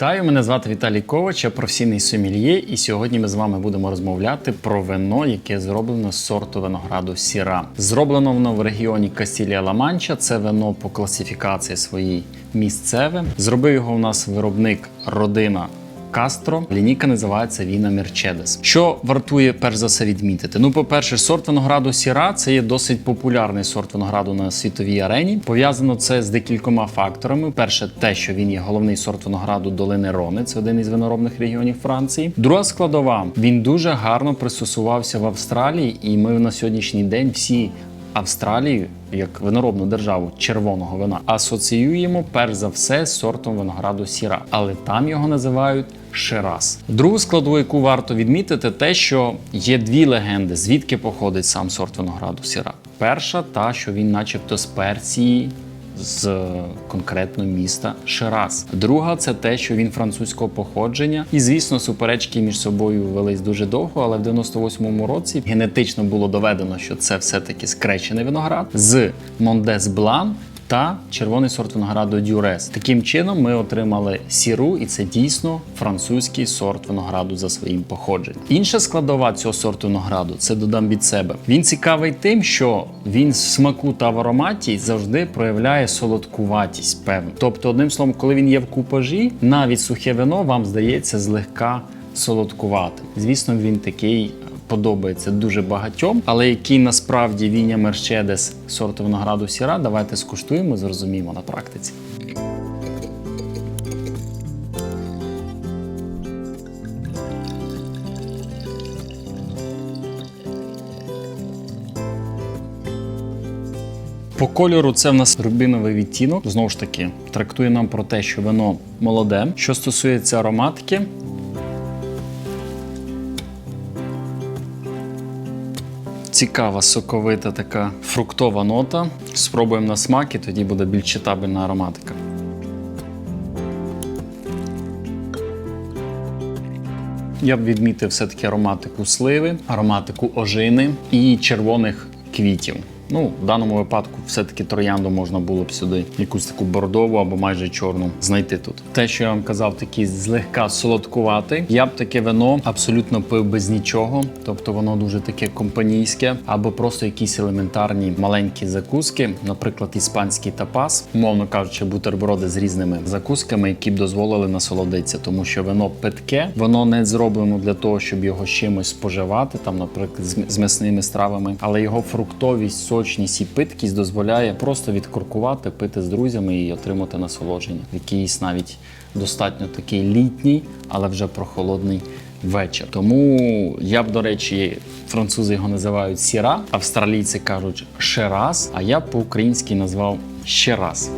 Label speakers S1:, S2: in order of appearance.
S1: Вітаю, мене звати Віталій Ковач, я професійний сомельє, і сьогодні ми з вами будемо розмовляти про вино, яке зроблено з сорту винограду Сіра. Зроблено воно в регіоні Кастілія Ла-Манча. Це вино по класифікації своїй місцеве. Зробив його у нас виробник родина. Кастро лінійка називається Віна Мерчедес. Що вартує перш за все відмітити? Ну, по-перше, сорт винограду Сіра це є досить популярний сорт винограду на світовій арені. Пов'язано це з декількома факторами. Перше, те, що він є головний сорт винограду долини Рони, це один із виноробних регіонів Франції. Друга складова, він дуже гарно пристосувався в Австралії, і ми на сьогоднішній день всі Австралію як виноробну державу червоного вина асоціюємо перш за все з сортом винограду сіра, але там його називають Шираз. Другу складову, яку варто відмітити, те, що є дві легенди, звідки походить сам сорт винограду сіра. Перша та, що він, начебто, з Персії. З конкретно міста Шираз. Друга це те, що він французького походження, і звісно, суперечки між собою велись дуже довго. Але в 98-му році генетично було доведено, що це все-таки скречений виноград з Мондес Блан та червоний сорт винограду Дюрес. Таким чином ми отримали сіру, і це дійсно французький сорт винограду за своїм походженням. Інша складова цього сорту винограду це додам від себе. Він цікавий тим, що він в смаку та в ароматі завжди проявляє солодкуватість, певно. Тобто, одним словом, коли він є в купажі, навіть сухе вино вам здається злегка солодкуватим. Звісно, він такий подобається дуже багатьом, але який насправді віня Мерчедес сорту винограду сіра, давайте скуштуємо, зрозуміємо на практиці. По кольору це в нас рубиновий відтінок. Знову ж таки, трактує нам про те, що вино молоде. Що стосується ароматики, Цікава, соковита така фруктова нота. Спробуємо на смак і тоді буде більш читабельна ароматика. Я б відмітив все-таки ароматику сливи, ароматику ожини і червоних квітів. Ну, в даному випадку, все-таки троянду можна було б сюди якусь таку бордову або майже чорну знайти тут. Те, що я вам казав, такий злегка солодкуватий. Я б таке вино абсолютно пив без нічого, тобто воно дуже таке компанійське, або просто якісь елементарні маленькі закуски, наприклад, іспанський тапас, умовно кажучи, бутерброди з різними закусками, які б дозволили насолодитися, тому що вино питке, воно не зроблено для того, щоб його чимось споживати, там, наприклад, з- м'ясними стравами, але його фруктовість, сочність і питкість дозволяє просто відкоркувати, пити з друзями і отримати насолодження. Якийсь навіть достатньо такий літній, але вже прохолодний вечір. Тому я б, до речі, французи його називають сіра, австралійці кажуть шераз, а я б по-українськи назвав ще раз.